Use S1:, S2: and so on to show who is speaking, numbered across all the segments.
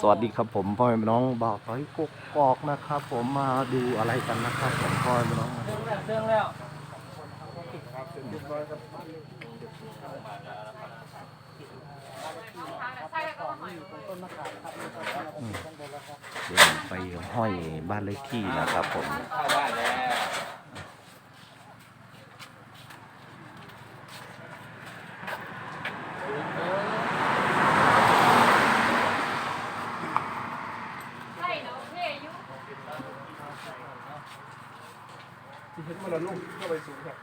S1: สวัสดีครับผมพ่อแม่พี่น้องบอกไว้กกอกนะครับ ผมมาดูอะไรกันนะครับผมพ่อแม่พี่น้อง
S2: เครื่องแล้ว
S1: เดินไปห้อยบ้านเลขที่นะครับผม
S2: เข้าบ้านแล้ว
S3: ใช่เนาะเท่อยุ
S4: ที่เห็นมันละลุ่มเข้าไปสูงครับ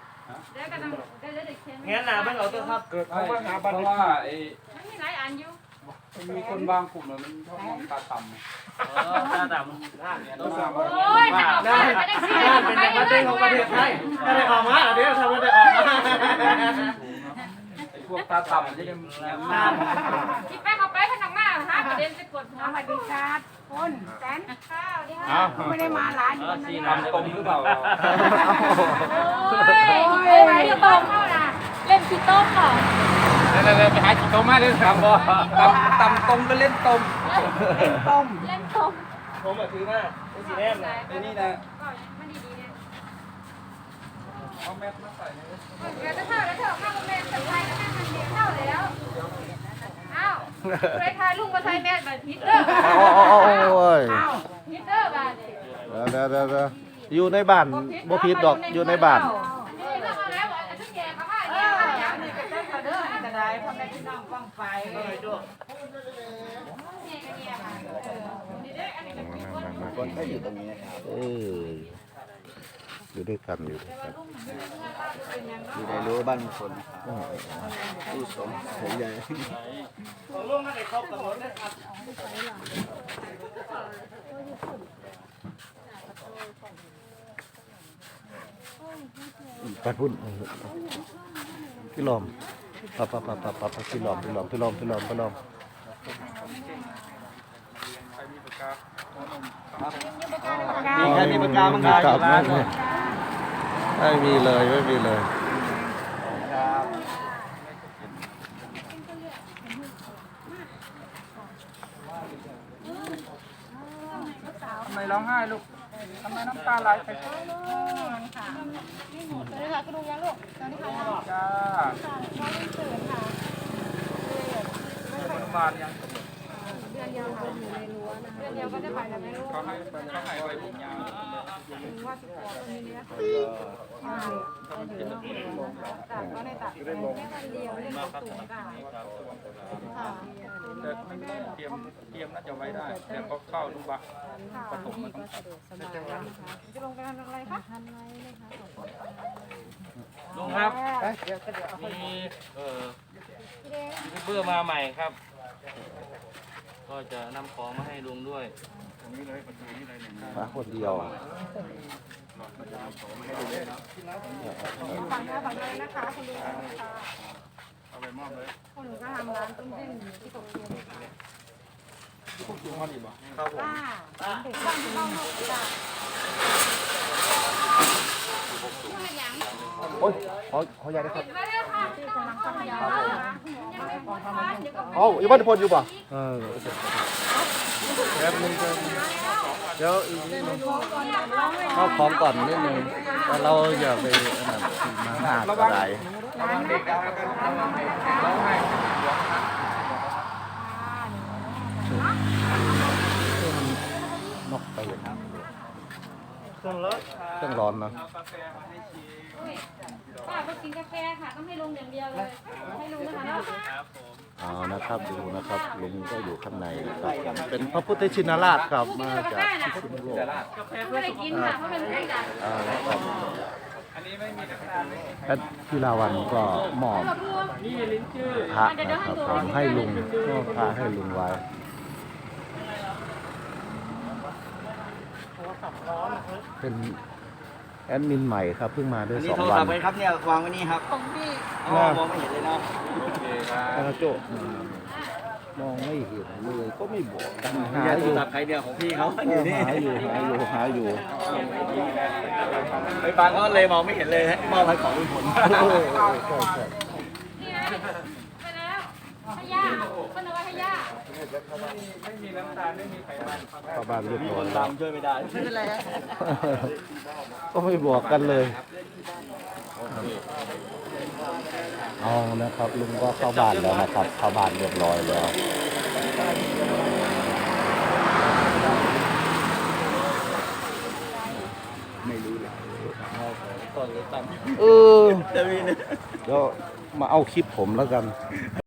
S3: เดี๋ยวกันเดี๋ยวเดี๋ยวเด็กเขียน
S2: งั้นหนาบ้านเราตัวครับ
S4: เกิดเพราะว่าหา
S5: เพ
S4: บ้าน
S5: ราะ
S4: เลข
S5: ว่าไอ้
S3: มันมีหลายอันอยู่
S5: มีคนบางกลุ่มเนี่ยมันชอบมองตาต่ำ
S2: เออตาดำ
S4: ต้องสร้าง
S3: โอ้ยถ้าออกมาจะได้สิ
S2: น่าเป็นจังหวัดเด้งของประเทศไทยถ้าได้ออกมาเดี๋ยวทำไม่ได้ออกมา
S5: ไอ้พวกตาต่ำที่มันแนมหน้า
S3: ที่แป้งเอาไป เด็นไปกดหัว
S6: สวัสดีครับคุณแตน
S3: ข้าวดีค่ะ
S6: ไม่ได้มาหลายคนนะ
S2: สี
S6: เนี่ย
S2: ดำ
S5: ตรงหรือเปล่า
S3: โอ้ยเล่นขี้ต้มเข้านะเล่นขี้ต้มเหรอ
S5: เร็วๆไปหาจิตโตมาเล่นครับบ่ต่ำต่ำตรงก็เล่นตรง
S6: ต้ม
S3: เล่นต้ม
S2: ผมแบบถือมาเป็นสีแดงนะ
S5: ไอ้นี่นะ
S3: มันดีๆเนี่ย
S5: เอาแมสมาใส่ใน
S3: เดี๋ยวจะเท่าแล้วเท่าข้าวแม่จะใช้ก็แม่มันเดียวเท่าแล้ว อ้าวเคยทายลุงมาใช้แม่แบบฮิตเตอร์
S1: โอ้ย
S3: ฮิตเตอร์บ้าน
S1: เดี๋ยวเดี๋ยวเดี๋ยวเดี๋ยวอยู่ในบ้านบ่ผิดดอกอยู่ในบ้าน
S3: นี่เรื่องเอาแล้วอันนี้แย่เขาว่า
S6: เอ
S3: แย่
S6: อ
S3: เขา
S6: อ
S3: อย่า
S6: ย่างงนี้ก็ได้ก็เด้อนี่ก็ได้พ่อแม่พี่น้องฟังไป
S1: คนก็อยู่ตรงนี้เอออยู่ด้วยกันอยู่ด้วยกัน
S4: อยู่ในรั้วบ้านคนตู้สมผมใหญ่
S2: ของลุงนั่นเองครบกำหนดนะครับ
S1: ไปพุ่นพี่ลอมปะปะปะปะปะปะพี่ลอมพี่ลอมพี่ลอมพี่ลอมพี่ลอม
S4: มีใครมีปากกาบ้างค
S1: ค
S4: รั
S1: รั
S4: บบร้าน
S1: ไม่ไม่มีเลยไม่มีเลย
S5: ทำไมร้ องไห้ลูกทำไมน้ำตาไหลไปจ้า
S3: เลยค่ะกระดูกยังลูกตอนนี้ค่ะ
S5: จ้าโรงพยาบาลยัง
S3: เดือนเดียวค่ะอยู่ในรั้วนะคะเดือนเดียวก็จะไปแล้วไม่รู้
S5: เขาให้เขาให้ไว้ผมยาว
S3: ว่าสิบกว่าตรงนี้เนี่ยใช่จะอยู่นอกรั้วนะคะ ตัดก็ในตัดแค่วันเดียวเล่นกับสูงกันค่ะ
S5: แต่ไม่ได้เตรียมเตรียมน่าจะไว้ได้ แต่ก็เข้าลูกบะ
S3: ค่ะ
S5: ปฐมมันต้อง
S3: สบายนะคะจะลงไปทำอะไรคะทำอะไรนะคะขอบคุณค่ะ
S2: ลุงครับมีเอ่อยูทูบเบอร์มาใหม่ครับ ก็จะนำของมาให้ลุงด้วย
S1: มาคนเดียว
S3: ฝั่งนี้ฝั่งนี้นะคะคุณลุงค่ะเอาไปมอบเลยพวกหนูก็ทำร้านต้มเส้นที่ตกเตียงค่ะ
S5: พวกจุ่มมันอีกบ่
S3: ป้าเด็กบ้านที่บ้านนอกจ้ะช่วยยัง
S1: โอ้ยขอขอยาได้ครับ
S3: เร็วค่ะที่กำลังทำยายังไม่พอทำเดี๋ยวก็
S1: เอ้าอยู่บ้านพลอยู่ป่ะเออแป๊บนึง เดี๋ยวอีกนิดนึงเอาของก่อนนิดนึงแต่เราอย่าไปอันนั้นมาหาก็ได้
S5: ระวังเด็กนะร้อง
S1: นกไปอย่นั้น
S2: เครื่องรถ
S1: เครื่องร้อนนะ
S5: เอากาแฟมาให้ชี
S3: ป้าก็กินกาแฟค่ะต้องให้ลุงอย่างเดียวเลยให้ลุงนะคะ
S1: เอานะครับดูนะครับลุงก็อยู่ข้างในนะครับเป็นพระพุทธชินราชครับมาจากพิษณุโลก
S2: กาแฟ
S3: ไม่ได้กินค่ะเพราะเป็นผู้ใหญ่
S1: เอาละครับ
S5: อันนี้ไม่มีน้ำตาลไม่มี
S1: แอดพิลาวันก็มอบ
S2: นี่ลิ้นชื่อ
S1: พระนะครับผมให้ลุงมอบพระให้ลุงไว้เป็น แอดมินใหม่ครับเพิ่งมาได้
S4: อัน
S1: ส
S4: นี้
S1: อง
S4: โทร
S1: วั
S4: ศั
S1: น
S4: พท์ไว้ครับเนี่ยวางไว้นี่ครับ
S3: ของพี่
S4: อ๋อมองไม่เห็นเลยเนาะ
S5: โอเคครับ
S1: กระโจกมองไม่เห็นเลยก็ไม่บอกกันหา
S4: หา
S1: อ
S4: โทร
S1: ยู่
S4: ศัพท์ใครเนี่ยของพี่เขาอยู่นี่
S1: หาอยู่หาอยู่หาอยู่
S4: ไปฟังเขาเลยมองไม่เห็นเลยมอบให้ของลุงพล
S1: โอ้ยใช่ใช่
S3: นี่นะ ไปแล้วให้ย่าเสนอให้ย่า
S5: ไม่มีน้ำตาลไม่มีไขมัน
S1: เข้าบ้านเรียบร้อย
S4: ตา
S1: แล้ว
S4: มช่วยไม่ได้ ไม่เป็นไรฮะ
S1: ก็ไม่บอกกันเลยเอานะครับลุงก็เข้าบ้านแล้วนะครับ เข้าบ้านเรียบร้อยแล้ว
S4: ไม่รู้เลย
S1: เออ
S4: จะมีเนี่ย
S1: เดี๋ยวมาเอาคลิปผมแล้วกัน